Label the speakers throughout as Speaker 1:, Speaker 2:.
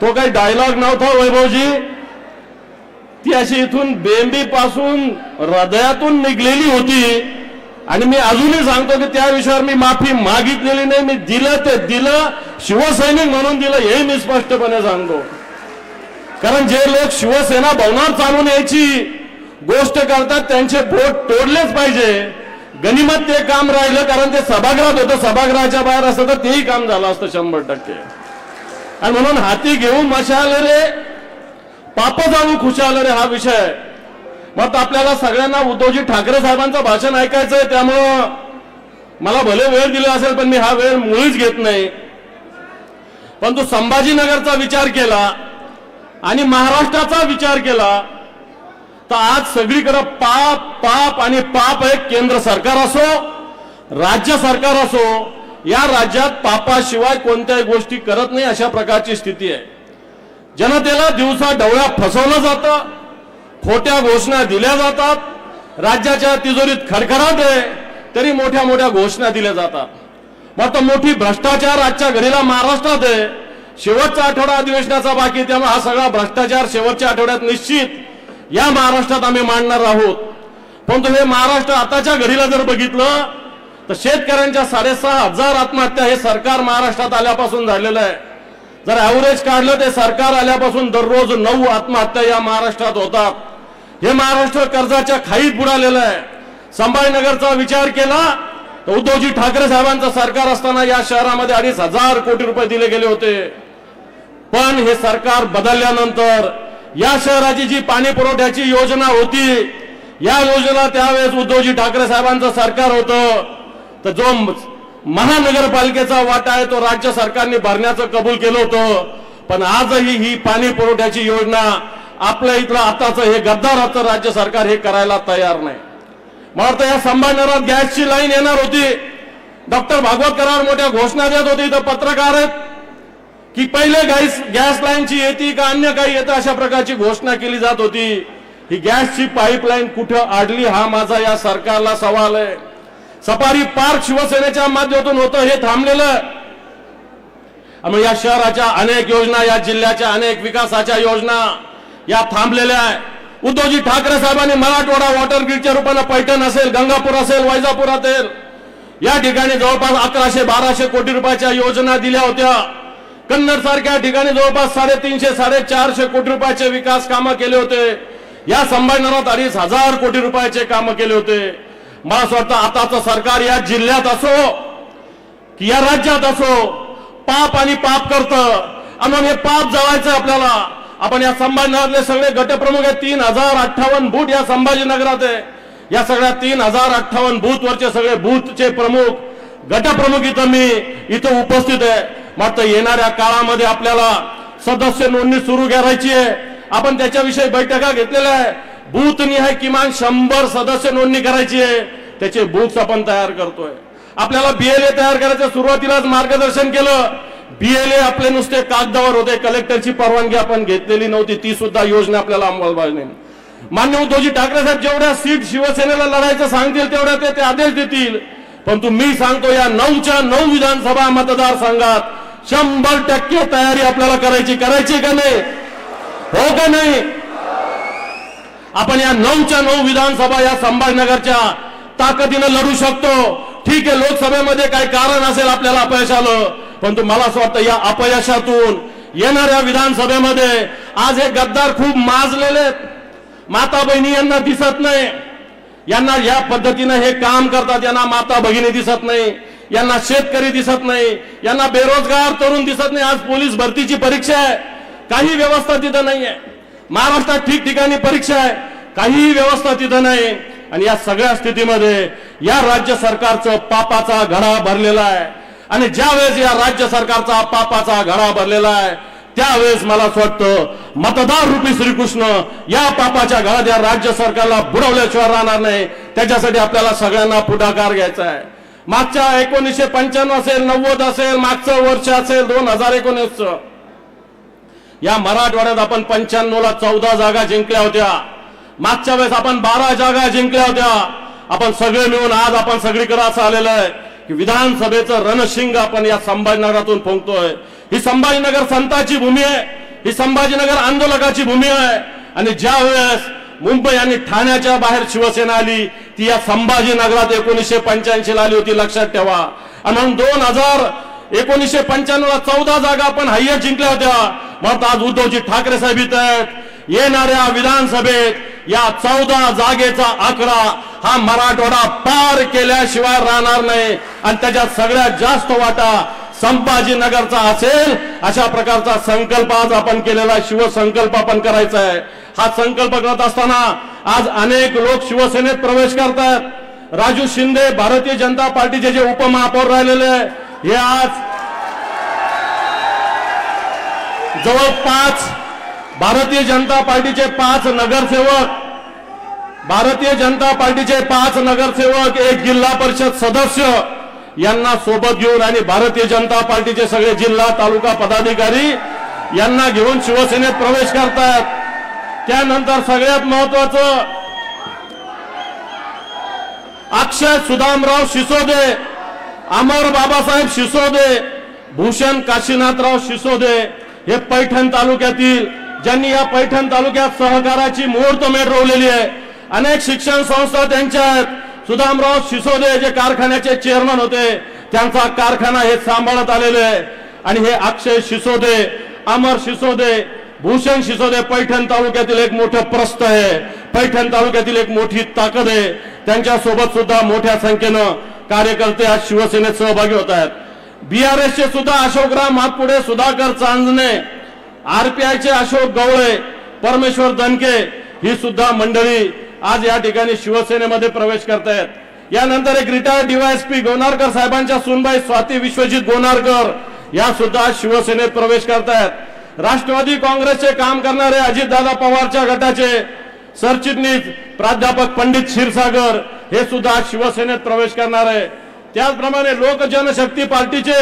Speaker 1: तो काही डायलॉग नव्हता वैभवजी. ती अशी इथून बेंबी पासून हृदयातून निघलेली होती. आणि मी अजूनही सांगतो की त्या विषयावर मी माफी मागितलेली नाही. मी दिलं ते दिलं. शिवसैनिक म्हणून दिलं हे मी स्पष्टपणे सांगतो. कारण जे लोक शिवसेना भवनात चालून यायची गोष्ट करतात त्यांचे बोट तोडलेच पाहिजे. गनिमत ते काम राहिलं कारण ते सभागृहात होतं. सभागृहाच्या बाहेर असतं तर तेही काम झालं असतं शंभर टक्के. आणि म्हणून हाती घेऊन मशाल रे. पाप जाणून खुशाल रे हा विषय. मग आपल्याला सगळ्यांना उद्धवजी ठाकरे साहेबांचं भाषण ऐकायचंय त्यामुळं मला भले वेळ दिला असेल पण मी हा वेळ मुळीच घेत नाही. पण तो संभाजीनगरचा विचार केला आणि महाराष्ट्राचा विचार केला तर आज सगळीकडं पाप पाप आणि पाप एक केंद्र सरकार असो राज्य सरकार असो या राज्यात पापाशिवाय कोणत्याही गोष्टी करत नाही अशा प्रकारची स्थिती आहे. जनतेला दिवसा डवळ्या फसवलं जातं खोट्या घोषणा दिल्या जातात राज्याच्या तिजोरीत खडखडाट आहे तरी मोठ्या मोठ्या घोषणा दिल्या जातात. मग मोठी भ्रष्टाचार आजच्या घडीला महाराष्ट्रात आहे. शेवटचा आठवडा अधिवेशनाचा बाकी त्यामुळे हा सगळा भ्रष्टाचार शेवटच्या आठवड्यात निश्चित या महाराष्ट्रात आम्ही मांडणार आहोत. परंतु हे महाराष्ट्र आताच्या घडीला जर बघितलं तर शेतकऱ्यांच्या साडेसहा हजार आत्महत्या हे सरकार महाराष्ट्रात आल्यापासून झालेलं आहे. जर ॲव्हरेज काढलं ते सरकार आल्यापासून दररोज नऊ आत्महत्या या महाराष्ट्रात होतात. हे महाराष्ट्र कर्जाच्या खाईत बुडालेलं आहे. संभाजीनगरचा विचार केला तर उद्धवजी ठाकरे साहेबांचं सरकार असताना या शहरामध्ये अडीच हजार कोटी रुपये दिले गेले होते. पण हे सरकार बदलल्यानंतर या शहराची जी पाणी पुरवठ्याची योजना होती या योजना त्यावेळेस उद्धवजी ठाकरे साहेबांचं सरकार होतं. तर जो महानगरपालिकेचा वाटा आहे तो राज्य सरकारने भरण्याचं कबूल केलं होतं. पण आजही ही पाणी पुरवठ्याची योजना आपल्या इथलं आताचं हे गद्दाराचं राज्य सरकार हे करायला तयार नाही. मला वाटतं या संभाजीनगरात गॅसची लाईन येणार होती. डॉक्टर भागवत कराड मोठ्या घोषणा देत होते. इथं पत्रकार आहेत की पहिले गॅस गॅस लाईनची येते का अन्य काही येतं अशा प्रकारची घोषणा केली जात होती. ही गॅसची पाईपलाईन कुठं आडली हा माझा या सरकारला सवाल आहे. सफारी पार्क शिवसेनेच्या माध्यमातून होतं हे थांबलेलं. या शहराच्या अनेक योजना या जिल्ह्याच्या अनेक विकासाच्या योजना या थांबलेल्या आहे. उद्धवजी ठाकरे साहेबांनी मराठवाडा वॉटर ग्रीडच्या रूपानं पैठण असेल गंगापूर असेल वैजापूर असेल या ठिकाणी जवळपास अकराशे बाराशे कोटी रुपयाच्या योजना दिल्या होत्या. कन्नड सारख्या ठिकाणी जवळपास साडेतीनशे साडेचारशे कोटी रुपयाचे विकास कामं केले होते. या संभाजीनगरात अडीच हजार कोटी रुपयाचे कामं केले होते. मला असं वाटतं आताचं सरकार या जिल्ह्यात असो की या राज्यात असो पाप आणि पाप करतं. आणि हे पाप जळायचं आपल्याला. आपण या संभाजीनगरातले सगळे गटप्रमुख आहेत. तीन हजार अठ्ठावन्न बूथ या संभाजीनगरात आहे. या सगळ्या तीन हजार अठ्ठावन्न बूथ वरचे सगळे बूथचे प्रमुख गटप्रमुख इथं मी इथं उपस्थित आहे. मात्र येणाऱ्या काळामध्ये आपल्याला सदस्य नोंदणी सुरू करायची आहे. आपण त्याच्याविषयी बैठका घेतलेल्या आहे बूथ निहाय किमान शंभर सदस्य नोंदणी करायची आहे. त्याचे बुक्स आपण तयार करतोय. आपल्याला बीएलए तयार करायचं सुरुवातीलाच मार्गदर्शन केलं. बीएलए आपले नुसते कागदावर होते. कलेक्टरची परवानगी आपण घेतलेली नव्हती. ती सुद्धा योजना आपल्याला अंमलबजावणी. मान्य उद्धवजी ठाकरे साहेब जेवढ्या सीट शिवसेनेला लढायचं सांगतील तेवढ्या ते- ते आदेश देतील. परंतु मी सांगतो या नऊच्या नऊ विधानसभा मतदारसंघात शंभर टक्के तयारी आपल्याला करायची. करायची का नाही? हो का नाही? आपण या नऊच्या नऊ विधानसभा या संभाजीनगरच्या ताकदीनं लढू शकतो. ठीक आहे लोकसभेमध्ये काही कारण असेल आपल्याला अपयश आलं परंतु मला असं वाटतं या अपयशातून येणाऱ्या विधानसभेमध्ये आज हे गद्दार खूप माजलेले आहेत. माता बहिणी यांना दिसत नाही. यांना या पद्धतीनं हे काम करतात यांना माता भगिनी दिसत नाही. यांना शेतकरी दिसत नाही. यांना बेरोजगार तरुण दिसत नाही. आज पोलीस भरतीची परीक्षा आहे. काही व्यवस्था तिथं नाही आहे महाराष्ट्रात ठिकठिकाणी परीक्षा आहे काहीही व्यवस्था तिथं नाही. आणि या सगळ्या स्थितीमध्ये या राज्य सरकारचं पापाचा घडा भरलेला आहे. आणि ज्यावेळेस या राज्य सरकारचा पापाचा घडा भरलेला आहे त्यावेळेस मला असं वाटतं मतदार रूपी श्रीकृष्ण या पापाच्या घरात या राज्य सरकारला बुडवल्याशिवाय राहणार नाही. त्याच्यासाठी आपल्याला सगळ्यांना पुढाकार घ्यायचा आहे. मागच्या एकोणीसशे पंच्याण्णव असेल नव्वद असेल मागचं वर्ष असेल दोन हजार एकोणीसचं. या मराठवाड्यात आपण पंच्याण्णवला चौदा जागा जिंकल्या होत्या. मागच्या वेळेस आपण बारा जागा जिंकल्या होत्या. आपण सगळे मिळून आज आपण सगळीकडे असं आलेलं आहे की विधानसभेचं रणशिंग आपण या संभाजीनगरातून फोंगतोय ही संभाजीनगर संताची भूमी आहे. ही संभाजीनगर आंदोलकाची भूमी आहे. आणि ज्या वेळेस मुंबई आणि ठाण्याच्या बाहेर शिवसेना आली ती या संभाजीनगरात एकोणीसशे पंच्याऐंशी ला आली होती. लक्षात ठेवा. आणि म्हणून दोन हजार एकोणीसशे पंच्याण्णव ला चौदा जागा आपण हायर जिंकल्या होत्या. म्हणून आज उद्धवजी ठाकरे साहेब इथं आहेत. येणाऱ्या विधानसभेत या चौदा जागेचा आकडा हा मराठवाडा पार केल्याशिवाय राहणार नाही. आणि त्याच्यात सगळ्यात जास्त वाटा संभाजीनगरचा असेल अशा प्रकारचा संकल्प आज आपण केलेला आहे, शिवसंकल्प आपण करायचा आहे. हा संकल्प करत असताना आज अनेक लोक शिवसेनेत प्रवेश करतात. राजू शिंदे भारतीय जनता पार्टीचे जे उपमहापौर राहिलेले आहे, हे आज जवळपास भारतीय जनता पार्टीचे पाच नगरसेवक भारतीय जनता पार्टीचे पाच नगरसेवक एक जिल्हा परिषद सदस्य यांना सोबत घेऊन आणि भारतीय जनता पार्टीचे सगळे जिल्हा तालुका पदाधिकारी यांना घेऊन शिवसेनेत प्रवेश करतात. त्यानंतर सगळ्यात महत्वाचं अक्षय सुदामराव शिसोदे अमर बाबासाहेब शिसोदे भूषण काशीनाथराव शिसोदे हे पैठण तालुक्यातील ज्यांनी या पैठण तालुक्यात सहकाराची मुहूर्तमेढ रोवलेली आहे अनेक शिक्षण संस्था त्यांच्या आहेत. सुदामराव शिसोदे जे कारखान्याचे चेअरमन होते त्यांचा कारखाना हे सांभाळत आलेले आहे. आणि हे अक्षय शिसोदे अमर शिसोदे भूषण शिसोदे पैठण तालुक्यातील एक मोठं प्रस्त आहे. पैठण तालुक्यातील एक मोठी ताकद आहे. त्यांच्यासोबत सुद्धा मोठ्या संख्येनं कार्यकर्ते आज शिवसेनेत सहभागी होत आहेत. बीआरएसचे सुद्धा अशोकराव मातपुडे सुधाकर चांदणे आरपीआयचे अशोक गवळे परमेश्वर दनके ही सुद्धा मंडळी आज या ठिकाणी शिवसेनेमध्ये प्रवेश करतायत. यानंतर एक रिटायर्ड डीवायएसपी गोनारकर साहेबांच्या सुनबाई स्वाती विश्वजित गोनारकर या सुद्धा शिवसेनेत प्रवेश करतायत. राष्ट्रवादी काँग्रेसचे काम करणारे अजितदादा पवारच्या गटाचे सरचिटणीस प्राध्यापक पंडित क्षीरसागर हे सुद्धा आज शिवसेनेत प्रवेश करणार आहे. त्याचप्रमाणे लोक जनशक्ती पार्टीचे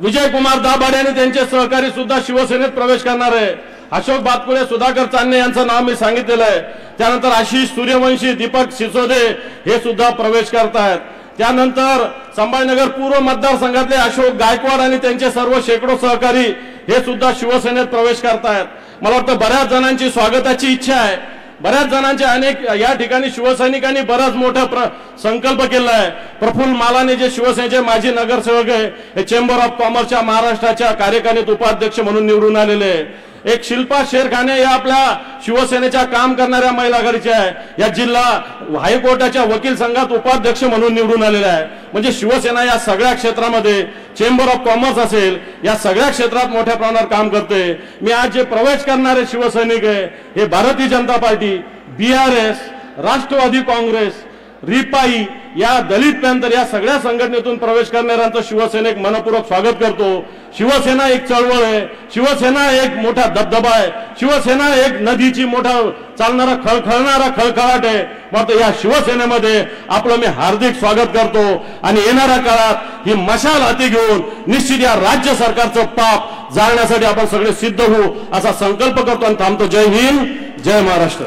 Speaker 1: विजयकुमार दाभाडे आणि त्यांचे सहकारी सुद्धा शिवसेनेत प्रवेश करणार आहे. अशोक बातपुळे सुधाकर चांदणे यांचं नाव मी सांगितलेलं आहे. त्यानंतर आशिष सूर्यवंशी दीपक सिसोदे हे सुद्धा प्रवेश करतायत. त्यानंतर संभाजीनगर पूर्व मतदारसंघातले अशोक गायकवाड आणि त्यांचे सर्व शेकडो सहकारी हे सुद्धा शिवसेनेत प्रवेश करतायत. मला वाटतं बऱ्याच जणांची स्वागताची इच्छा आहे. बऱ्याच जणांचे अनेक या ठिकाणी शिवसैनिकांनी बराच मोठा प्र संकल्प केला आहे. प्रफुल्ल मालाने जे शिवसेनेचे माजी नगरसेवक आहे हे चेंबर ऑफ कॉमर्सच्या महाराष्ट्राच्या कार्यकारिणीत उपाध्यक्ष म्हणून निवडून आलेले आहे. एक शिल्पा शेरखाने या आपल्या शिवसेनेच्या काम करणाऱ्या महिला आघाडीच्या आहे. या जिल्हा हायकोर्टाच्या वकील संघात उपाध्यक्ष म्हणून निवडून आलेल्या आहे. म्हणजे शिवसेना या सगळ्या क्षेत्रामध्ये चेंबर ऑफ कॉमर्स असेल या सगळ्या क्षेत्रात मोठ्या प्रमाणावर काम करते. मी आज जे प्रवेश करणारे शिवसैनिक आहे हे भारतीय जनता पार्टी बीआरएस राष्ट्रवादी काँग्रेस रिपाई या दलित पॅंथर या सगळ्या संघटनेतून प्रवेश करणाऱ्यांचं शिवसेनेक मनपूर्वक स्वागत करतो. शिवसेना एक चळवळ आहे. शिवसेना एक मोठा धबधबा आहे. शिवसेना एक नदीची मोठा चालणारा खळखळणारा खळखळाट आहे. मात्र या शिवसेनेमध्ये आपलं मी हार्दिक स्वागत करतो. आणि येणाऱ्या काळात ही मशाल हाती घेऊन निश्चित या राज्य सरकारचं पाप जाळण्यासाठी आपण सगळे सिद्ध होऊ असा संकल्प करतो आणि थांबतो. जय हिंद. जय महाराष्ट्र.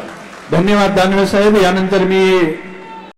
Speaker 2: धन्यवाद दानवे साहेब. यानंतर मी